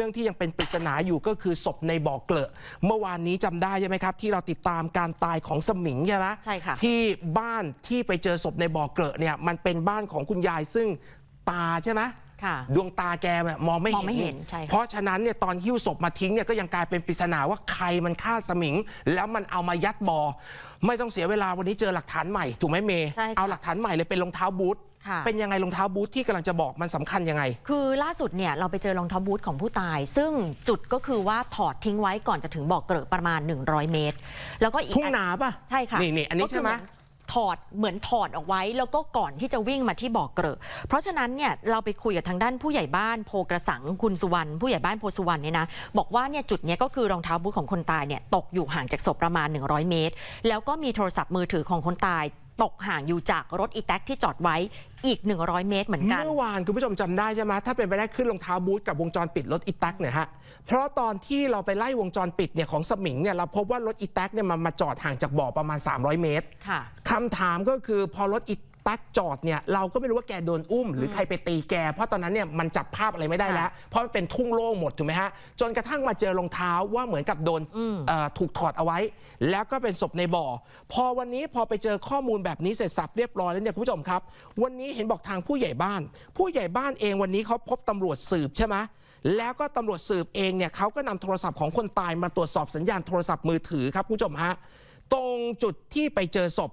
รื่องที่ยังเป็นปริศนาอยู่ก็คือศพในบ่อเกลอะเมื่อวานนี้จำได้ใช่ไหมครับ ที่เราติดตามการตายของสมิงใช่ไหมใช่ค่ะที่บ้านที่ไปเจอศพในบ่อเกลอะเนี่ยมันเป็นบ้านของคุณยายซึ่งตาใช่ไหมค่ะดวงตาแกเนี่ยมองไม่มองไม่เห็นใช่ค่ะเพราะฉะนั้นเนี่ยตอนหิ้วศพมาทิ้งเนี่ยก็ยังกลายเป็นปริศนาว่าใครมันฆ่าสมิง แล้วมันเอามายัดบอ่อไม่ต้องเสียเวลาวันนี้เจอหลักฐานใหม่ ถูกไหมเมย์ใช่ค่ะเอาหลักฐานใหม่เลยเป็นรองเท้าบูทค่ะ เป็นยังไงรองเท้าบูทที่กำลังจะบอกมันสำคัญยังไง คือล่าสุดเนี่ยเราไปเจอรองเท้าบูทของผู้ตาย ซึ่งจุดก็คือว่าถอดทิ้งไว้ก่อนจะถึงบ่อเกลอะประมาณ 100 เมตร แล้วก็อีกทุ่งนาป่ะใช่ค่ะนี่นี่อันนี้ก็คืใช่ไหมเนถอดเหมือนถอดออกไว้ แล้วก็ก่อนที่จะวิ่งมาที่บ่อเกลอะเพราะฉะนั้นเนี่ยเราไปคุยกับทางด้านผู้ใหญ่บ้านโพกระสังคุณสุวรรณผู้ใหญ่บ้านโพสุวรรณเนี่ยนะบอกว่าเนี่ยจุดเนี้ยก็คือรองเท้าบูทของคนตายเนี่ยตกอยู่ห่างจากศพประมาณ 100 เมตร แล้วก็มีโทรศัพท์มือถือของคนตาย ตกห่างอยู่จากรถอีแท็กที่จอดไว้อีก 100 เมตรเหมือนกัน เมื่อวานคุณผู้ชมจำได้ใช่ไหมถ้าเป็นไปได้ขึ้นรองเท้าบูทกับวงจรปิดรถอีแท็กเนี่ยฮะ เพราะตอนที่เราไปไล่วงจรปิดเนี่ยของสมิงเนี่ยเราพบว่ารถอีแท็กเนี่ยมันมาจอดห่างจากบ่อประมาณ 300 เมตร ค่ะ คำถามก็คือพอรถอี แท็กจอดเนี่ยเราก็ไม่รู้ว่าแกโดนอุ้ม หรือใครไปตีแก เพราะตอนนั้นเนี่ยมันจับภาพอะไรไม่ได้แล้ว เพราะมันเป็นทุ่งโล่งหมดถูกไหมฮะจนกระทั่งมาเจอรองเท้าว่าเหมือนกับโดนอืมเอ่อถูกถอดเอาไว้ แล้วก็เป็นศพในบ่อ พอวันนี้พอไปเจอข้อมูลแบบนี้เสร็จสับเรียบร้อยแล้วเนี่ยคุณผู้ชมครับ วันนี้เห็นบอกทางผู้ใหญ่บ้าน ผู้ใหญ่บ้านเองวันนี้เขาพบตำรวจสืบใช่ไหมแล้วก็ตำรวจสืบเองเนี่ยเขาก็นำโทรศัพท์ของคนตายมาตรวจสอบสัญญาณโทรศัพท์มือถือครับคุณผู้ชมฮะตรงจุดที่ไปเจอศพ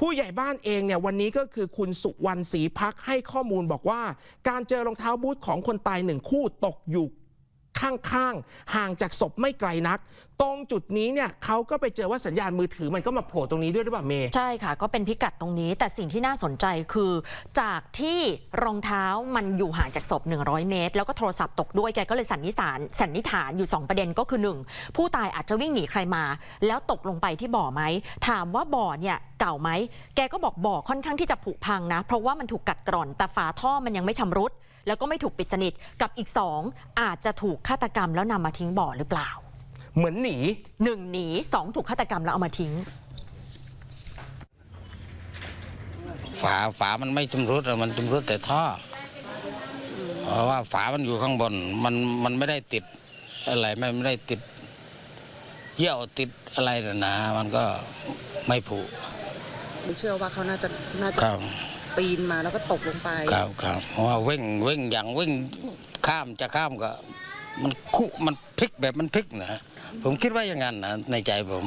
ผู้ใหญ่บ้านเองเนี่ยวันนี้ก็คือคุณสุวรรณศรีพักให้ข้อมูลบอกว่า การเจอรองเท้าบูทของคนตายหนึ่งคู่ตกอยู่ ข้างๆ ห่างจากศพไม่ไกลนัก ตรงจุดนี้เนี่ยเขาก็ไปเจอว่าสัญญาณมือถือมันก็มาโผล่ตรงนี้ด้วยหรือเปล่าเมย์ใช่ค่ะ ก็เป็นพิกัดตรงนี้ แต่สิ่งที่น่าสนใจคือ จากที่รองเท้ามันอยู่ห่างจากศพ 100 เมตร แล้วก็โทรศัพท์ตกด้วยแกก็เลยสันนิษฐานสันนิษฐานอยู่ 2 ประเด็นก็คือ 1 ผู้ตายอาจจะวิ่งหนีใครมา แล้วตกลงไปที่บ่อไหมถามว่าบ่อเนี่ยเก่าไหมแกก็บอกบ่อค่อนข้างที่จะผุพังนะ เพราะว่ามันถูกกัดกร่อนแต่ฝาท่อมันยังไม่ชำรุด แล้วก็ไม่ถูกปิดสนิทกับอีกสองอาจจะถูกฆาตกรรมแล้วนำมาทิ้งบ่อหรือเปล่าเหมือนหนี หนึ่งหนีสองถูกฆาตกรรมแล้วเอามาทิ้ง ฝาฝามันไม่ชำรุดอะมันชำรุดแต่ท่ออเพราะว่าฝามันอยู่ข้างบน มันมันไม่ได้ติดอะไรไม่ไม่ได้ติด เยี่ยวติดอะไรน่ะนะมันก็ไม่ผุไม่เชื่อว่าเขาน่าจะน่าจะ ครับ ปีนมาแล้วก็ตกลงไปครับครับเพราะว่าวิ่งวิ่งอย่างวิ่งข้ามจะข้ามก็ มันคุมันพลิกแบบมันพลิกนะผมคิดว่าอย่างนั้นนะในใจผม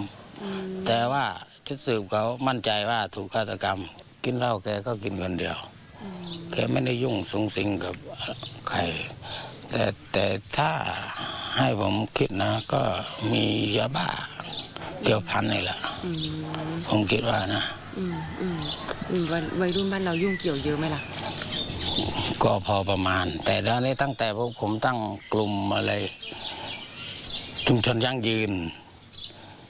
แต่ว่าชุดสืบเขามั่นใจว่าถูกฆาตกรรม กินเหล้าแกก็กินคนเดียวแกไม่ได้ยุ่งสุงสิงกับใครแต่แต่ถ้าให้ผมคิดนะ ก็มียาบ้าเกี่ยวพันนี่แหละผมคิดว่านะ อืมอืมอืม วัยวัยรุ่นบ้านเรายุ่งเกี่ยวเยอะไหมล่ะ ก็พอประมาณ แต่ด้านนี้ตั้งแต่พวกผมตั้งกลุ่มอะไรชุมชนยั่งยืน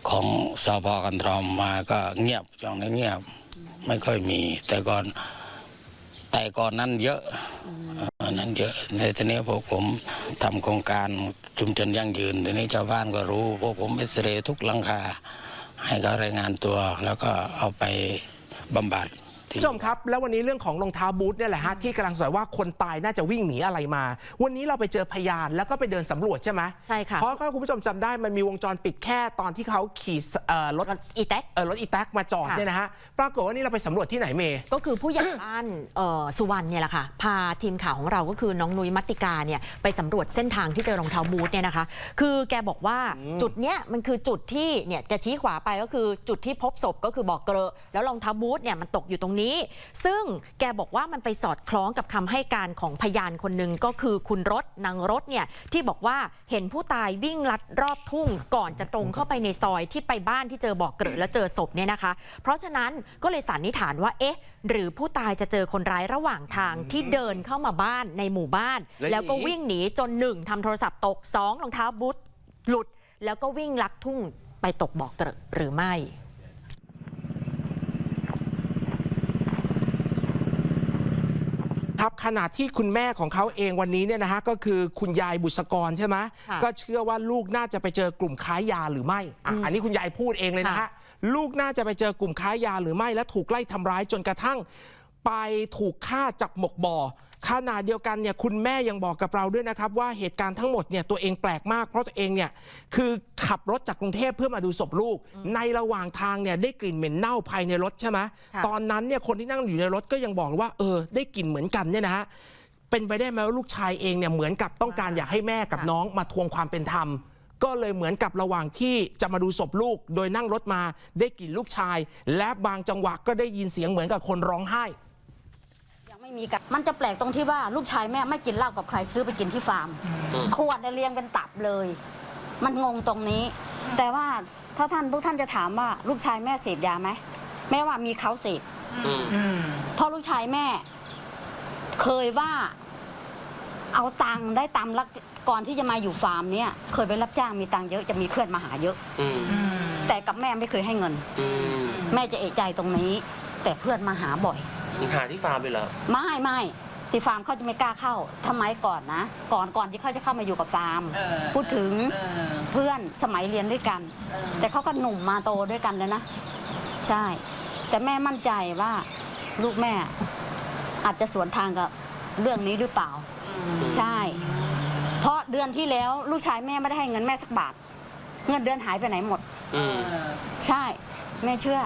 ของสพกันทรอมมาก็เงียบช่วงนี้เงียบไม่ค่อยมี แต่ก่อนแต่ก่อนนั้นเยอะอนั้นเยอะในทีนี้พวกผมทำโครงการชุมชนยั่งยืนทีนี้ชาวบ้านก็รู้ พวกผมเอ็กซเรทุกลังคาให้เขารายงานตัว แล้วก็เอาไปบำบัด ผู้ชมครับ แล้ววันนี้เรื่องของรองเท้าบูทเนี่ยแหละฮะที่กำลังสอยว่าคนตายน่าจะวิ่งหนีอะไรมา วันนี้เราไปเจอพยานแล้วก็ไปเดินสำรวจใช่ไหมใช่ค่ะเพราะก็คุณผู้ชมจำได้มันมีวงจรปิดแค่ตอนที่เขาขี่สเอ่อรถรถอีแท็ก เออรถอีแท็กมาจอดค่ะ เนี่ยนะฮะปรากฏว่านี่เราไปสำรวจที่ไหนเมย์ ก็คือผู้ใหญ่บ้านเอ่อสุวรรณเนี่ยแหละค่ะ พาทีมข่าวของเราก็คือน้องนุ้ยมัตติกาเนี่ยไปสำรวจเส้นทางที่เจอรองเท้าบูทเนี่ยนะคะ คือแกบอกว่าจุดเนี้ยมันคือจุดที่เนี่ยแกชี้ขวาไปก็คือจุดที่พบศพก็คือบ่อเกลอะแล้วรองเท้าบูทเนี่ยมันตกอยู่ตรงนี้ซึ่งแกบอกว่ามันไปสอดคล้องกับคำให้การของพยานคนหนึ่งก็คือคุณรถนางรถเนี่ยที่บอกว่าเห็นผู้ตายวิ่งลัดรอบทุ่งก่อนจะตรงเข้าไปในซอยที่ไปบ้านที่เจอบ่อเกลอะแล้วเจอศพเนี่ยนะคะ เพราะฉะนั้นก็เลยสันนิษฐานว่าเอ๊ะ หรือผู้ตายจะเจอคนร้ายระหว่างทางที่เดินเข้ามาบ้านในหมู่บ้าน แล้วแล้วก็หนีวิ่งหนีจนหนึ่งทำโทรศัพท์ตกสองรองเท้าบูทหลุด แล้วก็วิ่งลักทุ่งไปตกบ่อเกลอะหรือไม่ ครับขณะที่คุณแม่ของเขาเองวันนี้เนี่ยนะฮะก็คือคุณยายบุษกรใช่ไหมค่ะก็เชื่อว่าลูกน่าจะไปเจอกลุ่มค้ายาหรือไม่อะอันนี้คุณยายพูดเองเลยนะฮะค่ะลูกน่าจะไปเจอกลุ่มค้ายาหรือไม่และถูกไล่ทำร้ายจนกระทั่ง ไปถูกฆ่าจับหมกบ่อขณะเดียวกันเนี่ยคุณแม่ยังบอกกับเราด้วยนะครับ ว่าเหตุการณ์ทั้งหมดเนี่ยตัวเองแปลกมากเพราะตัวเองเนี่ยคือขับรถจากกรุงเทพเพื่อมาดูศพลูก ในระหว่างทางเนี่ยได้กลิ่นเหม็นเน่าภายในรถใช่ไหมค่ะตอนนั้นเนี่ยคนที่นั่งอยู่ในรถก็ยังบอกว่าเออได้กลิ่นเหมือนกันเนี่ยนะฮะเป็นไปได้ไหมว่าลูกชายเองเนี่ยเหมือนกับต้องการอยากให้แม่กับน้องมาทวงความเป็นธรรมก็เลยเหมือนกับระหว่างที่จะมาดูศพลูก โดยนั่งรถมาได้กลิ่นลูกชาย และบางจังหวะก็ได้ยินเสียงเหมือนกับคนร้องไห้ยัง ไม่มีกันมันจะแปลกตรงที่ว่าลูกชายแม่ไม่กินเหล้ากับใครซื้อไปกินที่ฟาร์มขวดเนี่ยเรียงเป็นตับเลย มันงงตรงนี้ แต่ว่าถ้าท่านทุกท่านจะถามว่าลูกชายแม่เสพยาไหมแม่ว่ามีเขาเสพเพราะลูกชายแม่ เคยว่าเอาตังค์ได้ตามลักก่อนที่จะมาอยู่ฟาร์มเนี่ย เคยไปรับจ้างมีตังค์เยอะจะมีเพื่อนมาหาเยอะแต่กับแม่ไม่เคยให้เงินแม่จะเอะใจตรงนี้ แต่เพื่อนมาหาบ่อย หาที่ฟาร์มเลยเหรอ ไม่ไม่ที่ฟาร์มเขาจะไม่กล้าเข้าทำไมก่อนนะ ก่อนก่อนที่เขาจะเข้ามาอยู่กับฟาร์มพูดถึงเพื่อนสมัยเรียนด้วยกันแต่เขาก็หนุ่มมาโตด้วยกันแล้วนะ ใช่ แต่แม่มั่นใจว่าลูกแม่ อาจจะสวนทางกับเรื่องนี้หรือเปล่า ใช่ เพราะเดือนที่แล้วลูกชายแม่ไม่ได้ให้เงินแม่สักบาท เงินเดือนหายไปไหนหมด อืม ใช่ แม่เชื่อ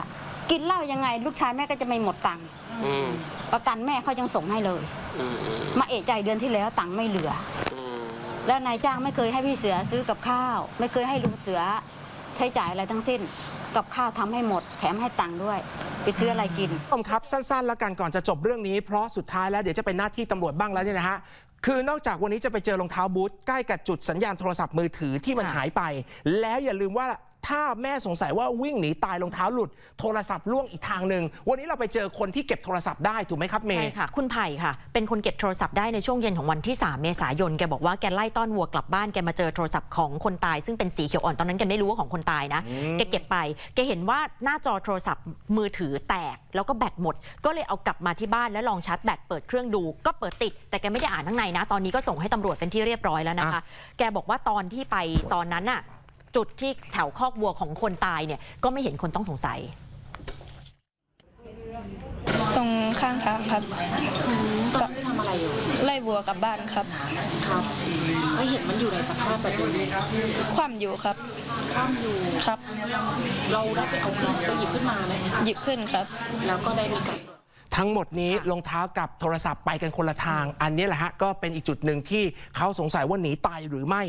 กินเหล้ายังไง ลูกชายแม่ก็จะไม่หมดตังค์อืมประกันแม่เขายังส่งให้เลย อืมอืมมาเอะใจเดือนที่แล้วตังค์ไม่เหลือ อืมแล้วนายจ้างไม่เคยให้พี่เสือซื้อกับข้าว ไม่เคยให้ลุงเสือใช้จ่ายอะไรทั้งสิ้น กับข้าวทำให้หมด แถมให้ตังค์ด้วย ไปซื้ออะไรกิน ผู้ชมครับสั้นๆ แล้วกันก่อนจะจบเรื่องนี้ เพราะสุดท้ายแล้วเดี๋ยวจะเป็นหน้าที่ตำรวจบ้างแล้วเนี่ยนะฮะ คือนอกจากวันนี้จะไปเจอรองเท้าบูทใกล้กับจุดสัญญาณโทรศัพท์มือถือที่มันค่ะหายไป แล้วอย่าลืมว่า ถ้าแม่สงสัยว่าวิ่งหนีตายรองเท้าหลุด โทรศัพท์ล่วงอีกทางหนึ่งวันนี้เราไปเจอคนที่เก็บโทรศัพท์ได้ถูกไหมครับเมใช่ย์ค่ะคุณไผ่ค่ะ เป็นคนเก็บโทรศัพท์ได้ในช่วงเย็นของวันที่ 3 เมษายนแกบอกว่าแกไล่ต้อนวัวกลับบ้านแกมาเจอโทรศัพท์ของคนตาย ซึ่งเป็นสีเขียวอ่อนตอนนั้นแกไม่รู้ว่าของคนตายนะแกเก็บไปแกเห็นว่าหน้าจอโทรศัพท์มือถือแตกแล้วก็แบตหมด ก็เลยเอากลับมาที่บ้านแล้วลองชาร์จแบตเปิดเครื่องดู ก็เปิดติด แต่แกไม่ได้อ่านข้างในนะ ตอนนี้ก็ส่งให้ตำรวจเป็นที่เรียบร้อยแล้วนะคะ แกบอกว่าตอนที่ไปตอนนั้นน่ะ จุดที่แถวคอกวัวของคนตายเนี่ยก็ไม่เห็นคนต้องสงสัย ตรงข้างทางครับตอนที่ทำอะไรอยู่ไล่วัวกลับบ้านครับ ครับไม่เห็นมันอยู่ในสภาพแบบนี้คว่ำอยู่ครับข้ามอยู่ ครับ เราได้ไปเอาขึ้นไปหยิบขึ้นมาไหมหยิบขึ้นครับ แล้วก็ได้มีการ ทั้งหมดนี้รองเท้ากับโทรศัพท์ไปกันคนละทาง อันนี้แหละฮะก็เป็นอีกจุดหนึ่งที่เขาสงสัยว่าหนีตายหรือไม่